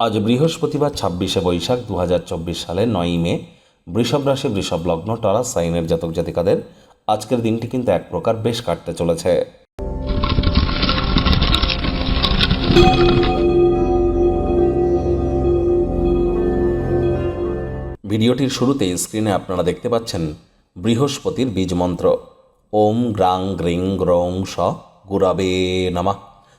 আজ বৃহস্পতিবার ছাব্বিশে বৈশাখ দু সালের নয়ই মে, বৃষভ রাশি, বৃষভ লগ্ন টরাস সাইনের জাতক জাতিকাদের আজকের দিনটি কিন্তু এক প্রকার বেশ কাটতে চলেছে। ভিডিওটির শুরুতে স্ক্রিনে আপনারা দেখতে পাচ্ছেন বৃহস্পতির বীজ মন্ত্র। ওম গ্রাং গ্রিং গ্রৌং স গুরাবে নামা।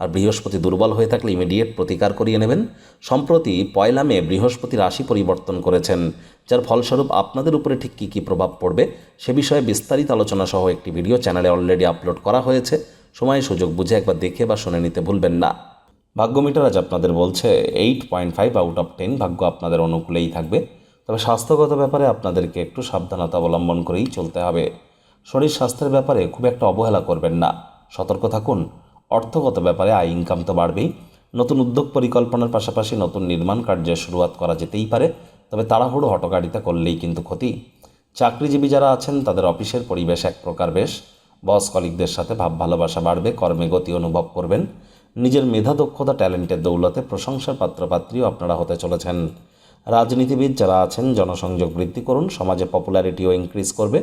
আর বৃহস্পতি দুর্বল হয়ে থাকলে ইমিডিয়েট প্রতিকার করিয়ে নেবেন। সম্প্রতি পয়লা মে বৃহস্পতি রাশি পরিবর্তন করেছেন, যার ফলস্বরূপ আপনাদের উপরে ঠিক কী কী প্রভাব পড়বে সে বিষয়ে বিস্তারিত আলোচনা সহ একটি ভিডিও চ্যানেলে অলরেডি আপলোড করা হয়েছে। সময় সুযোগ বুঝে একবার দেখে বা শুনে নিতে ভুলবেন না। ভাগ্যমিটার আজ আপনাদের বলছে eight point five out of ten ভাগ্য আপনাদের অনুকূলেই থাকবে। তবে স্বাস্থ্যগত ব্যাপারে আপনাদেরকে একটু সাবধানতা অবলম্বন করেই চলতে হবে। শরীর স্বাস্থ্যের ব্যাপারে খুব একটা অবহেলা করবেন না। সতর্ক থাকুন অর্থগত ব্যাপারে আয় ইনকাম তো বাড়বেই। নতুন উদ্যোগ পরিকল্পনার পাশাপাশি নতুন নির্মাণ কার্যের শুরুয়াত করা যেতেই পারে, তবে তাড়াহুড়ো হটকারিতা করলেই কিন্তু ক্ষতি। চাকরিজীবী যারা আছেন, তাদের অফিসের পরিবেশ এক প্রকার বেশ। বস কলিকদের সাথে ভাব ভালোবাসা বাড়বে, কর্মে গতি অনুভব করবেন। নিজের মেধা, দক্ষতা, ট্যালেন্টের দৌলতে প্রশংসার পাত্রপাত্রীও আপনারা হতে চলেছেন। রাজনীতিবিদ যারা আছেন, জনসংযোগ বৃদ্ধি করুন, সমাজে পপুলারিটিও ইনক্রিজ করবে।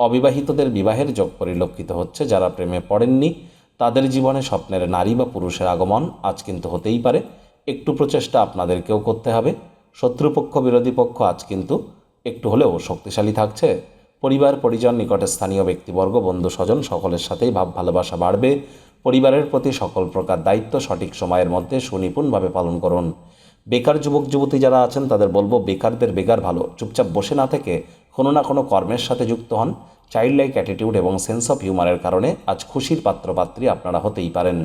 অবিবাহিতদের বিবাহের যোগ পরিলক্ষিত হচ্ছে, যারা প্রেমে পড়েননি, তাদের জীবনে স্বপ্নের নারী বা পুরুষের আগমন আজ কিন্তু হতেই পারে। একটু প্রচেষ্টা আপনাদেরকেও করতে হবে। শত্রুপক্ষ, বিরোধী পক্ষ আজ কিন্তু একটু হলেও শক্তিশালী থাকছে। পরিবার, পরিজন, নিকটে স্থানীয় ব্যক্তিবর্গ, বন্ধু, স্বজন সকলের সাথেই ভাব, ভালোবাসা বাড়বে। পরিবারের প্রতি সকল প্রকার দায়িত্ব সঠিক সময়ের মধ্যে সুনিপুণভাবে পালন করুন। বেকার যুবক, যুবতী যারা আছেন, তাদের বলব বেকারদের বেকার ভালো। চুপচাপ বসে না থেকে কোনো না কোনো কর্মের সাথে যুক্ত হন চাইল্ড লাইক অ্যাটিটিউড এবং সেন্স অফ হিউমারের কারণে আজ খুশির পাত্রপাত্রী আপনারা হতেই পারেন।